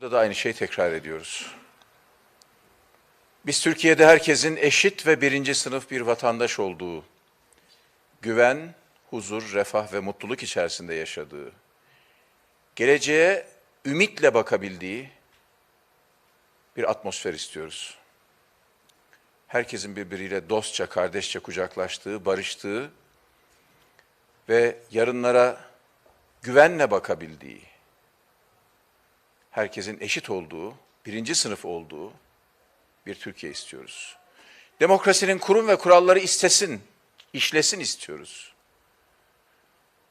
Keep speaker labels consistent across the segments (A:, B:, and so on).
A: Burada da aynı şeyi tekrar ediyoruz. Biz Türkiye'de herkesin eşit ve birinci sınıf bir vatandaş olduğu, güven, huzur, refah ve mutluluk içerisinde yaşadığı, geleceğe ümitle bakabildiği bir atmosfer istiyoruz. Herkesin birbiriyle dostça, kardeşçe kucaklaştığı, barıştığı ve yarınlara güvenle bakabildiği, herkesin eşit olduğu, birinci sınıf olduğu bir Türkiye istiyoruz. Demokrasinin kurum ve kuralları istesin, işlesin istiyoruz.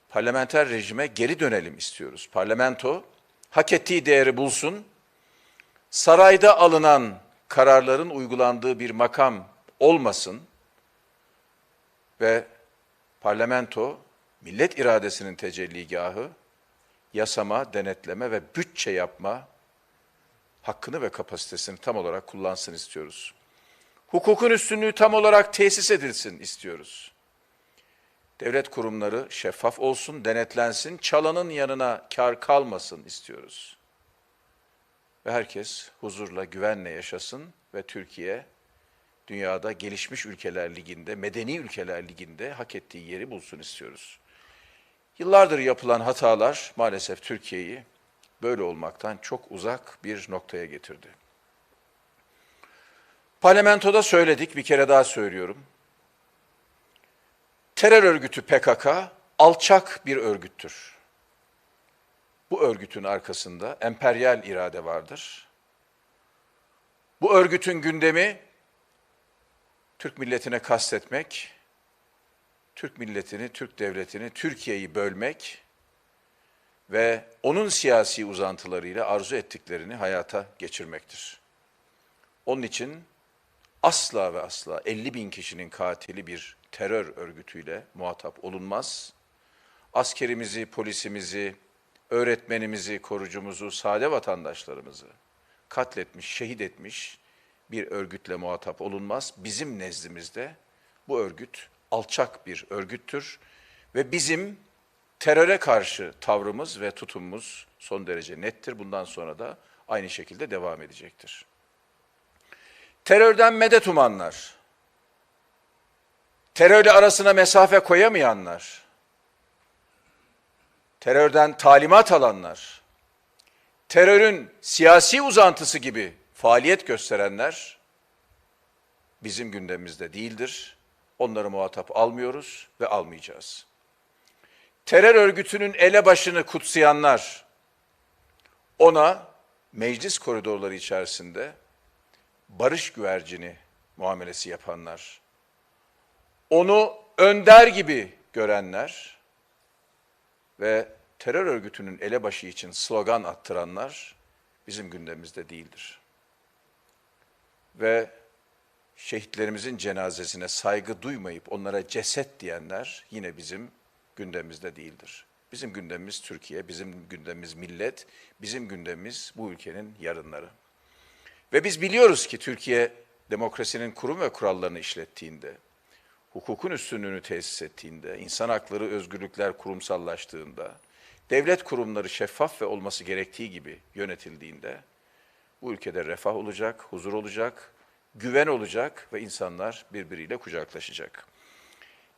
A: Parlamenter rejime geri dönelim istiyoruz. Parlamento hak ettiği değeri bulsun, sarayda alınan kararların uygulandığı bir makam olmasın ve parlamento millet iradesinin tecelligahı, yasama, denetleme ve bütçe yapma hakkını ve kapasitesini tam olarak kullansın istiyoruz. Hukukun üstünlüğü tam olarak tesis edilsin istiyoruz. Devlet kurumları şeffaf olsun, denetlensin, çalanın yanına kar kalmasın istiyoruz. Ve herkes huzurla, güvenle yaşasın ve Türkiye dünyada gelişmiş ülkeler liginde, medeni ülkeler liginde hak ettiği yeri bulsun istiyoruz. Yıllardır yapılan hatalar maalesef Türkiye'yi böyle olmaktan çok uzak bir noktaya getirdi. Parlamentoda söyledik, bir kere daha söylüyorum. Terör örgütü PKK alçak bir örgüttür. Bu örgütün arkasında emperyal irade vardır. Bu örgütün gündemi Türk milletine kastetmek, Türk milletini, Türk devletini, Türkiye'yi bölmek ve onun siyasi uzantılarıyla arzu ettiklerini hayata geçirmektir. Onun için asla ve asla 50 bin kişinin katili bir terör örgütüyle muhatap olunmaz. Askerimizi, polisimizi, öğretmenimizi, korucumuzu, sade vatandaşlarımızı katletmiş, şehit etmiş bir örgütle muhatap olunmaz. Bizim nezdimizde bu örgüt alçak bir örgüttür ve bizim teröre karşı tavrımız ve tutumumuz son derece nettir. Bundan sonra da aynı şekilde devam edecektir. Terörden medet umanlar, terörle arasına mesafe koyamayanlar, terörden talimat alanlar, terörün siyasi uzantısı gibi faaliyet gösterenler bizim gündemimizde değildir. Onları muhatap almıyoruz ve almayacağız. Terör örgütünün elebaşını kutsayanlar, ona meclis koridorları içerisinde barış güvercini muamelesi yapanlar, onu önder gibi görenler ve terör örgütünün elebaşı için slogan attıranlar bizim gündemimizde değildir. Ve şehitlerimizin cenazesine saygı duymayıp onlara ceset diyenler yine bizim gündemimizde değildir. Bizim gündemimiz Türkiye, bizim gündemimiz millet, bizim gündemimiz bu ülkenin yarınları. Ve biz biliyoruz ki Türkiye demokrasinin kurum ve kurallarını işlettiğinde, hukukun üstünlüğünü tesis ettiğinde, insan hakları, özgürlükler kurumsallaştığında, devlet kurumları şeffaf ve olması gerektiği gibi yönetildiğinde bu ülkede refah olacak, huzur olacak, güven olacak ve insanlar birbiriyle kucaklaşacak.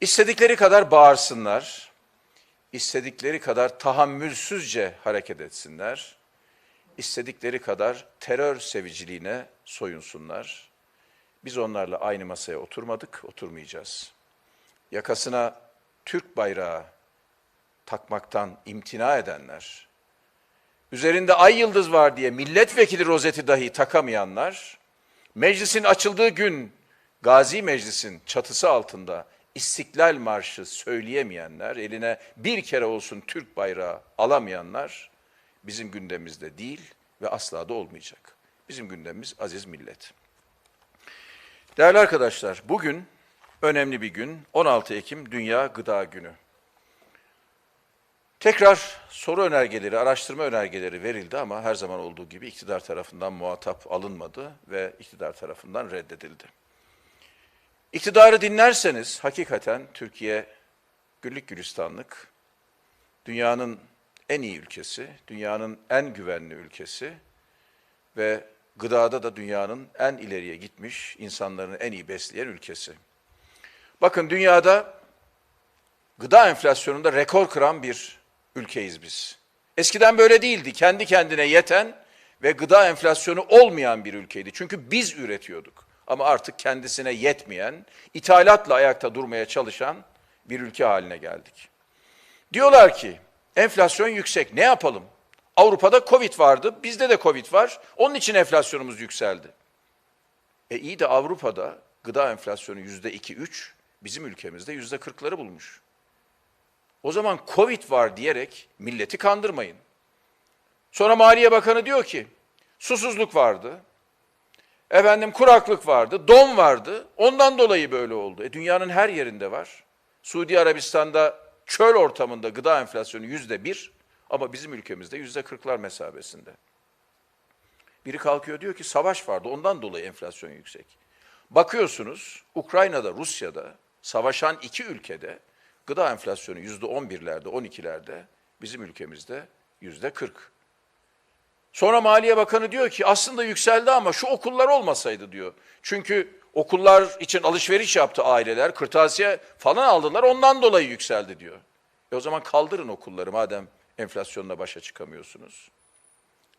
A: İstedikleri kadar bağırsınlar, istedikleri kadar tahammülsüzce hareket etsinler, istedikleri kadar terör seviciliğine soyunsunlar. Biz onlarla aynı masaya oturmadık, oturmayacağız. Yakasına Türk bayrağı takmaktan imtina edenler, üzerinde ay yıldız var diye milletvekili rozeti dahi takamayanlar, meclisin açıldığı gün Gazi Meclis'in çatısı altında İstiklal Marşı söyleyemeyenler, eline bir kere olsun Türk bayrağı alamayanlar bizim gündemimizde değil ve asla da olmayacak. Bizim gündemimiz aziz millet. Değerli arkadaşlar, bugün önemli bir gün. 16 Ekim Dünya Gıda Günü. Tekrar soru önergeleri, araştırma önergeleri verildi ama her zaman olduğu gibi iktidar tarafından muhatap alınmadı ve iktidar tarafından reddedildi. İktidarı dinlerseniz hakikaten Türkiye güllük gülistanlık, dünyanın en iyi ülkesi, dünyanın en güvenli ülkesi ve gıdada da dünyanın en ileriye gitmiş, insanların en iyi besleyen ülkesi. Bakın dünyada gıda enflasyonunda rekor kıran bir ülkeyiz biz. Eskiden böyle değildi. Kendi kendine yeten ve gıda enflasyonu olmayan bir ülkeydi. Çünkü biz üretiyorduk. Ama artık kendisine yetmeyen, ithalatla ayakta durmaya çalışan bir ülke haline geldik. Diyorlar ki enflasyon yüksek ne yapalım? Avrupa'da Covid vardı, bizde de Covid var. Onun için enflasyonumuz yükseldi. E iyi de Avrupa'da gıda enflasyonu yüzde iki üç, bizim ülkemizde yüzde kırkları bulmuş. O zaman Covid var diyerek milleti kandırmayın. Sonra Maliye Bakanı diyor ki, susuzluk vardı, efendim kuraklık vardı, don vardı, ondan dolayı böyle oldu. E dünyanın her yerinde var. Suudi Arabistan'da çöl ortamında gıda enflasyonu yüzde bir ama bizim ülkemizde yüzde kırklar mesabesinde. Biri kalkıyor diyor ki savaş vardı ondan dolayı enflasyon yüksek. Bakıyorsunuz Ukrayna'da, Rusya'da savaşan iki ülkede gıda enflasyonu yüzde on birlerde, on ikilerde, bizim ülkemizde yüzde kırk. Sonra Maliye Bakanı diyor ki aslında yükseldi ama şu okullar olmasaydı diyor. Çünkü okullar için alışveriş yaptı aileler, kırtasiye falan aldılar ondan dolayı yükseldi diyor. E o zaman kaldırın okulları madem enflasyonla başa çıkamıyorsunuz.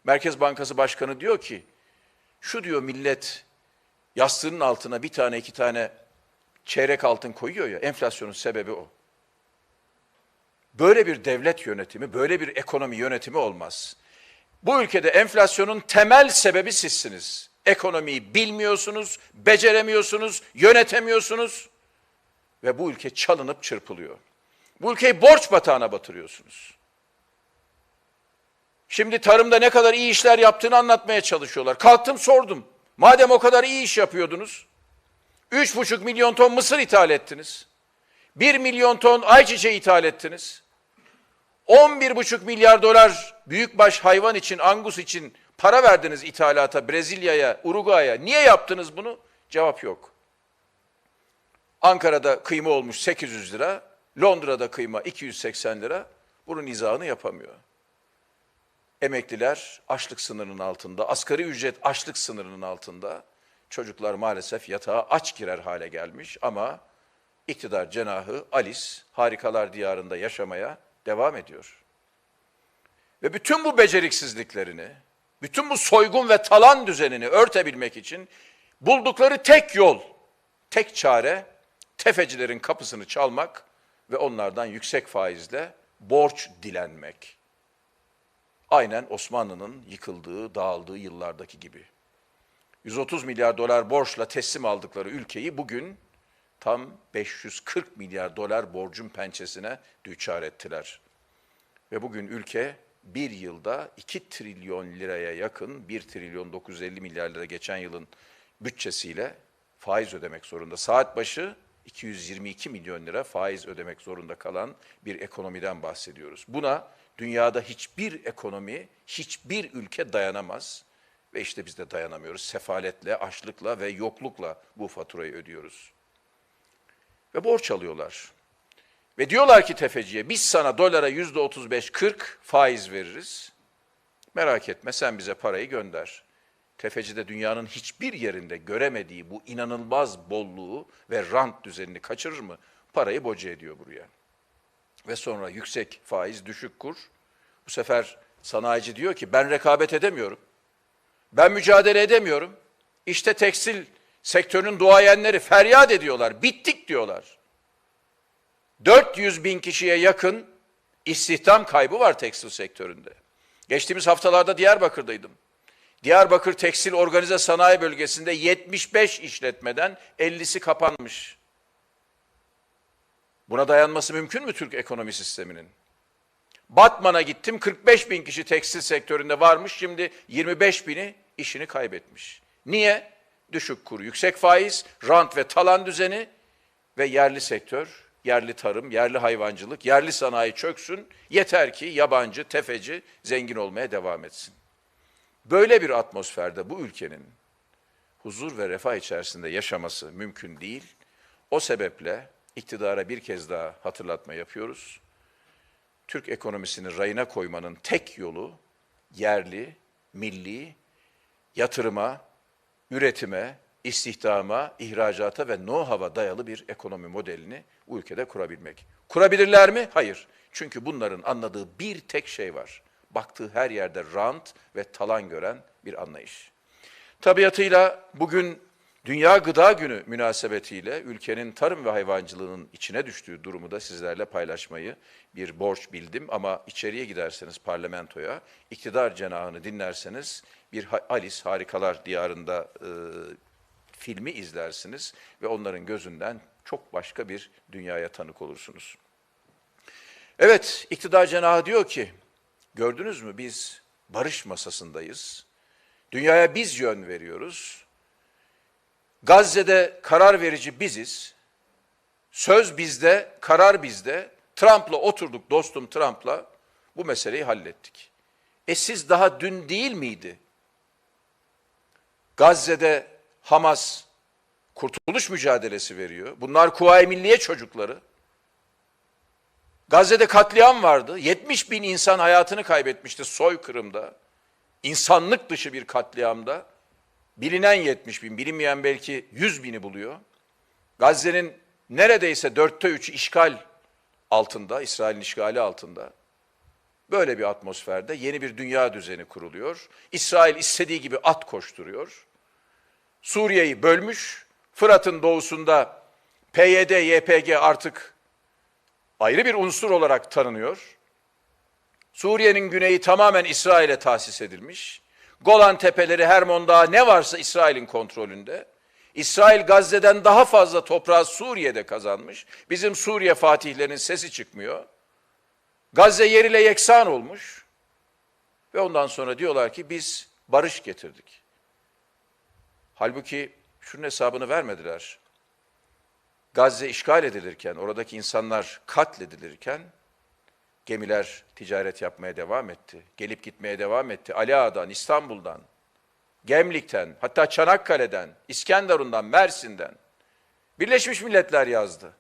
A: Merkez Bankası Başkanı diyor ki şu diyor millet yastığının altına bir tane iki tane çeyrek altın koyuyor ya enflasyonun sebebi o. Böyle bir devlet yönetimi, böyle bir ekonomi yönetimi olmaz. Bu ülkede enflasyonun temel sebebi sizsiniz. Ekonomiyi bilmiyorsunuz, beceremiyorsunuz, yönetemiyorsunuz ve bu ülke çalınıp çırpılıyor. Bu ülkeyi borç batağına batırıyorsunuz. Şimdi tarımda ne kadar iyi işler yaptığını anlatmaya çalışıyorlar. Kalktım sordum. Madem o kadar iyi iş yapıyordunuz, 3,5 milyon ton mısır ithal ettiniz. 1 milyon ton ayçiçeği ithal ettiniz. 11,5 milyar dolar büyükbaş hayvan için, angus için para verdiniz ithalata Brezilya'ya, Uruguay'a. Niye yaptınız bunu? Cevap yok. Ankara'da kıyma olmuş 800 lira, Londra'da kıyma 280 lira. Bunun izahını yapamıyor. Emekliler açlık sınırının altında, asgari ücret açlık sınırının altında. Çocuklar maalesef yatağa aç girer hale gelmiş ama iktidar cenahı Alice harikalar diyarında yaşamaya devam ediyor. Ve bütün bu beceriksizliklerini, bütün bu soygun ve talan düzenini örtebilmek için buldukları tek yol, tek çare tefecilerin kapısını çalmak ve onlardan yüksek faizle borç dilenmek. Aynen Osmanlı'nın yıkıldığı, dağıldığı yıllardaki gibi. 130 milyar dolar borçla teslim aldıkları ülkeyi bugün tam 540 milyar dolar borcun pençesine düçar ettiler. Ve bugün ülke bir yılda 2 trilyon liraya yakın, 1 trilyon 950 milyar lira geçen yılın bütçesiyle faiz ödemek zorunda. Saat başı 222 milyon lira faiz ödemek zorunda kalan bir ekonomiden bahsediyoruz. Buna dünyada hiçbir ekonomi, hiçbir ülke dayanamaz. Ve işte biz de dayanamıyoruz. Sefaletle, açlıkla ve yoklukla bu faturayı ödüyoruz. Ve borç alıyorlar. Ve diyorlar ki tefeciye biz sana dolara yüzde 35-40 faiz veririz. Merak etme sen bize parayı gönder. Tefeci de dünyanın hiçbir yerinde göremediği bu inanılmaz bolluğu ve rant düzenini kaçırır mı? Parayı boca ediyor buraya. Ve sonra yüksek faiz, düşük kur. Bu sefer sanayici diyor ki ben rekabet edemiyorum. Ben mücadele edemiyorum. İşte tekstil sektörünün duayenleri feryat ediyorlar. Bittik diyorlar. 400 bin kişiye yakın istihdam kaybı var tekstil sektöründe. Geçtiğimiz haftalarda Diyarbakır'daydım. Diyarbakır Tekstil Organize Sanayi Bölgesi'nde 75 işletmeden 50'si kapanmış. Buna dayanması mümkün mü Türk ekonomi sisteminin? Batman'a gittim 45 bin kişi tekstil sektöründe varmış şimdi 25 bini işini kaybetmiş. Niye? Düşük kur, yüksek faiz, rant ve talan düzeni ve yerli sektör, yerli tarım, yerli hayvancılık, yerli sanayi çöksün. Yeter ki yabancı, tefeci zengin olmaya devam etsin. Böyle bir atmosferde bu ülkenin huzur ve refah içerisinde yaşaması mümkün değil. O sebeple iktidara bir kez daha hatırlatma yapıyoruz. Türk ekonomisini rayına koymanın tek yolu yerli, milli yatırıma, üretime, istihdama, ihracata ve know-how'a dayalı bir ekonomi modelini bu ülkede kurabilmek. Kurabilirler mi? Hayır. Çünkü bunların anladığı bir tek şey var. Baktığı her yerde rant ve talan gören bir anlayış. Tabiatıyla bugün Dünya Gıda Günü münasebetiyle ülkenin tarım ve hayvancılığının içine düştüğü durumu da sizlerle paylaşmayı bir borç bildim. Ama içeriye giderseniz parlamentoya, iktidar cenahını dinlerseniz bir Alice Harikalar Diyarında e, filmi izlersiniz ve onların gözünden çok başka bir dünyaya tanık olursunuz. Evet, iktidar cenahı diyor ki, gördünüz mü biz barış masasındayız. Dünyaya biz yön veriyoruz. Gazze'de karar verici biziz. Söz bizde, karar bizde. Trump'la oturduk dostum Trump'la bu meseleyi hallettik. E siz daha dün değil miydi? Gazze'de Hamas kurtuluş mücadelesi veriyor. Bunlar Kuvayi Milliye çocukları. Gazze'de katliam vardı. 70 bin insan hayatını kaybetmişti soykırımda. İnsanlık dışı bir katliamda. Bilinen 70 bin, bilinmeyen belki 100 bini buluyor. Gazze'nin neredeyse dörtte üçü işgal altında, İsrail'in işgali altında. Böyle bir atmosferde yeni bir dünya düzeni kuruluyor. İsrail istediği gibi at koşturuyor. Suriye'yi bölmüş. Fırat'ın doğusunda PYD, YPG artık ayrı bir unsur olarak tanınıyor. Suriye'nin güneyi tamamen İsrail'e tahsis edilmiş. Golan Tepeleri, Hermon Dağı ne varsa İsrail'in kontrolünde. İsrail Gazze'den daha fazla toprağı Suriye'de kazanmış. Bizim Suriye fatihlerinin sesi çıkmıyor. Gazze yeriyle yeksan olmuş. Ve ondan sonra diyorlar ki biz barış getirdik. Halbuki şunun hesabını vermediler. Gazze işgal edilirken, oradaki insanlar katledilirken gemiler ticaret yapmaya devam etti. Gelip gitmeye devam etti. Ali Ağa'dan, İstanbul'dan, Gemlik'ten, hatta Çanakkale'den, İskenderun'dan, Mersin'den. Birleşmiş Milletler yazdı.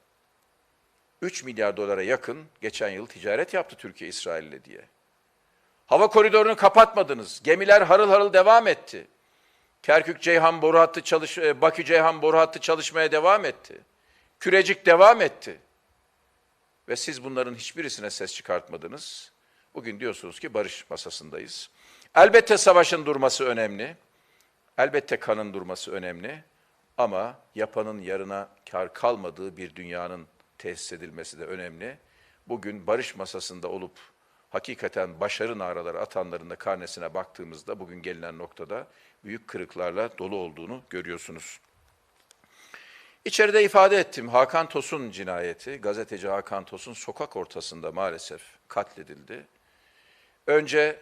A: 3 milyar dolara yakın geçen yıl ticaret yaptı Türkiye İsrail'le diye. Hava koridorunu kapatmadınız. Gemiler harıl harıl devam etti. Kerkük Ceyhan boru hattı çalış e, Bakü Ceyhan boru hattı çalışmaya devam etti. Kürecik devam etti. Ve siz bunların hiçbirisine ses çıkartmadınız. Bugün diyorsunuz ki barış masasındayız. Elbette savaşın durması önemli. Elbette kanın durması önemli. Ama yapanın yarına kar kalmadığı bir dünyanın tesis edilmesi de önemli. Bugün barış masasında olup hakikaten başarı naraları atanların da karnesine baktığımızda bugün gelinen noktada büyük kırıklarla dolu olduğunu görüyorsunuz. İçeride ifade ettim Hakan Tosun cinayeti, gazeteci Hakan Tosun sokak ortasında maalesef katledildi. Önce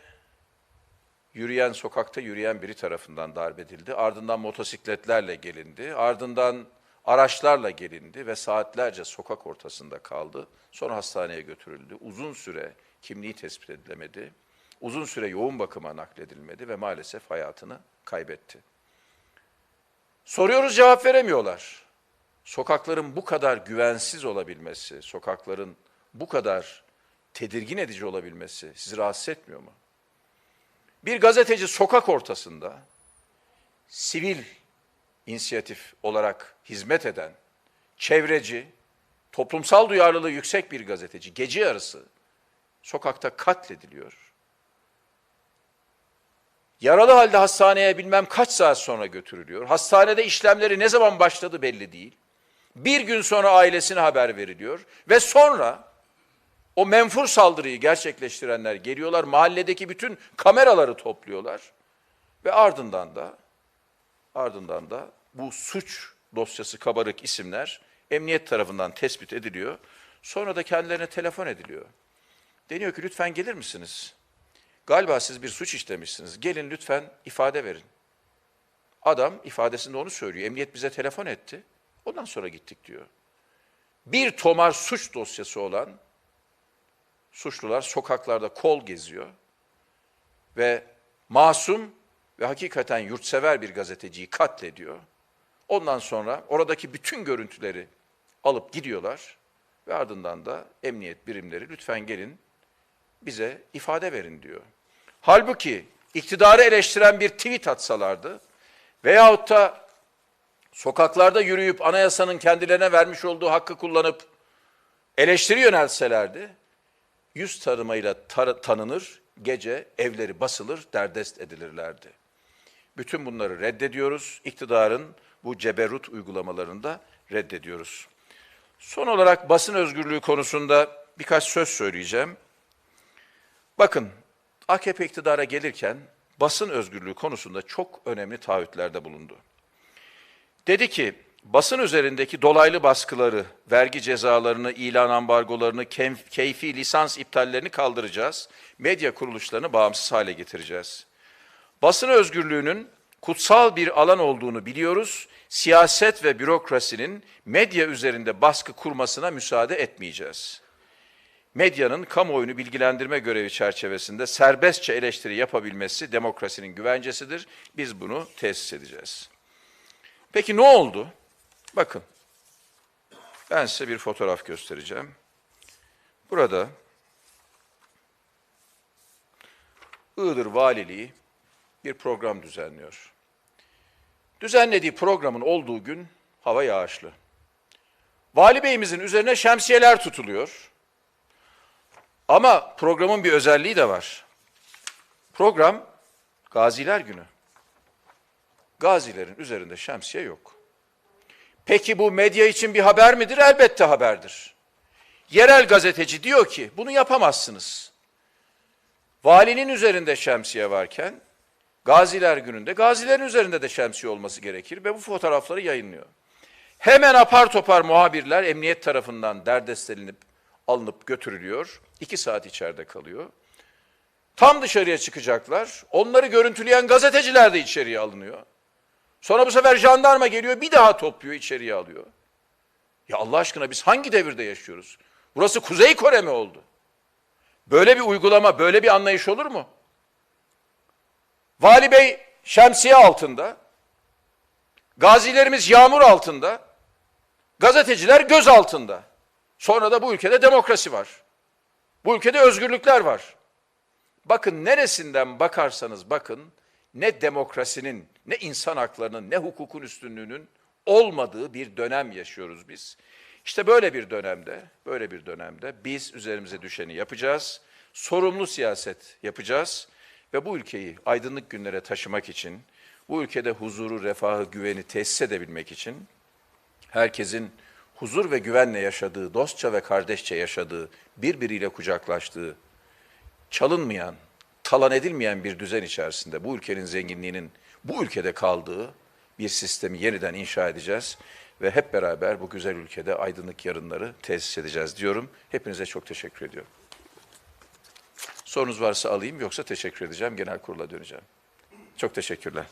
A: yürüyen sokakta yürüyen biri tarafından darp edildi. Ardından motosikletlerle gelindi. Ardından araçlarla gelindi ve saatlerce sokak ortasında kaldı. Sonra hastaneye götürüldü. Uzun süre kimliği tespit edilemedi. Uzun süre yoğun bakıma nakledilmedi ve maalesef hayatını kaybetti. Soruyoruz cevap veremiyorlar. Sokakların bu kadar güvensiz olabilmesi, sokakların bu kadar tedirgin edici olabilmesi sizi rahatsız etmiyor mu? Bir gazeteci sokak ortasında sivil inisiyatif olarak hizmet eden, çevreci, toplumsal duyarlılığı yüksek bir gazeteci gece yarısı sokakta katlediliyor. Yaralı halde hastaneye bilmem kaç saat sonra götürülüyor. Hastanede işlemleri ne zaman başladı belli değil. Bir gün sonra ailesine haber veriliyor ve sonra o menfur saldırıyı gerçekleştirenler geliyorlar, mahalledeki bütün kameraları topluyorlar ve ardından da ardından da bu suç dosyası kabarık isimler emniyet tarafından tespit ediliyor. Sonra da kendilerine telefon ediliyor. Deniyor ki lütfen gelir misiniz? Galiba siz bir suç işlemişsiniz. Gelin lütfen ifade verin. Adam ifadesinde onu söylüyor. Emniyet bize telefon etti. Ondan sonra gittik diyor. Bir tomar suç dosyası olan suçlular sokaklarda kol geziyor ve masum ve hakikaten yurtsever bir gazeteciyi katlediyor. Ondan sonra oradaki bütün görüntüleri alıp gidiyorlar ve ardından da emniyet birimleri lütfen gelin bize ifade verin diyor. Halbuki iktidarı eleştiren bir tweet atsalardı veyahut da sokaklarda yürüyüp anayasanın kendilerine vermiş olduğu hakkı kullanıp eleştiri yöneltselerdi, yüz tanımayla tar- tanınır, gece evleri basılır, derdest edilirlerdi. Bütün bunları reddediyoruz. İktidarın bu ceberrut uygulamalarını da reddediyoruz. Son olarak basın özgürlüğü konusunda birkaç söz söyleyeceğim. Bakın, AKP iktidara gelirken basın özgürlüğü konusunda çok önemli taahhütlerde bulundu. Dedi ki, basın üzerindeki dolaylı baskıları, vergi cezalarını, ilan ambargolarını, keyfi lisans iptallerini kaldıracağız. Medya kuruluşlarını bağımsız hale getireceğiz. Basın özgürlüğünün kutsal bir alan olduğunu biliyoruz. Siyaset ve bürokrasinin medya üzerinde baskı kurmasına müsaade etmeyeceğiz. Medyanın kamuoyunu bilgilendirme görevi çerçevesinde serbestçe eleştiri yapabilmesi demokrasinin güvencesidir. Biz bunu tesis edeceğiz. Peki ne oldu? Bakın, ben size bir fotoğraf göstereceğim. Burada Iğdır Valiliği bir program düzenliyor. Düzenlediği programın olduğu gün hava yağışlı. Vali Bey'imizin üzerine şemsiyeler tutuluyor. Ama programın bir özelliği de var. Program Gaziler Günü. Gazilerin üzerinde şemsiye yok. Peki bu medya için bir haber midir? Elbette haberdir. Yerel gazeteci diyor ki bunu yapamazsınız. Valinin üzerinde şemsiye varken Gaziler gününde gazilerin üzerinde de şemsiye olması gerekir ve bu fotoğrafları yayınlıyor. Hemen apar topar muhabirler emniyet tarafından derdestelenip alınıp götürülüyor. İki saat içeride kalıyor. Tam dışarıya çıkacaklar. Onları görüntüleyen gazeteciler de içeriye alınıyor. Sonra bu sefer jandarma geliyor bir daha topluyor içeriye alıyor. Ya Allah aşkına biz hangi devirde yaşıyoruz? Burası Kuzey Kore mi oldu? Böyle bir uygulama, böyle bir anlayış olur mu? Vali Bey şemsiye altında, gazilerimiz yağmur altında, gazeteciler göz altında. Sonra da bu ülkede demokrasi var. Bu ülkede özgürlükler var. Bakın neresinden bakarsanız bakın ne demokrasinin, ne insan haklarının, ne hukukun üstünlüğünün olmadığı bir dönem yaşıyoruz biz. İşte böyle bir dönemde, böyle bir dönemde biz üzerimize düşeni yapacağız. Sorumlu siyaset yapacağız ve bu ülkeyi aydınlık günlere taşımak için, bu ülkede huzuru, refahı, güveni tesis edebilmek için herkesin huzur ve güvenle yaşadığı, dostça ve kardeşçe yaşadığı, birbiriyle kucaklaştığı, çalınmayan, talan edilmeyen bir düzen içerisinde bu ülkenin zenginliğinin bu ülkede kaldığı bir sistemi yeniden inşa edeceğiz ve hep beraber bu güzel ülkede aydınlık yarınları tesis edeceğiz diyorum. Hepinize çok teşekkür ediyorum. Sorunuz varsa alayım yoksa teşekkür edeceğim. Genel kurula döneceğim. Çok teşekkürler.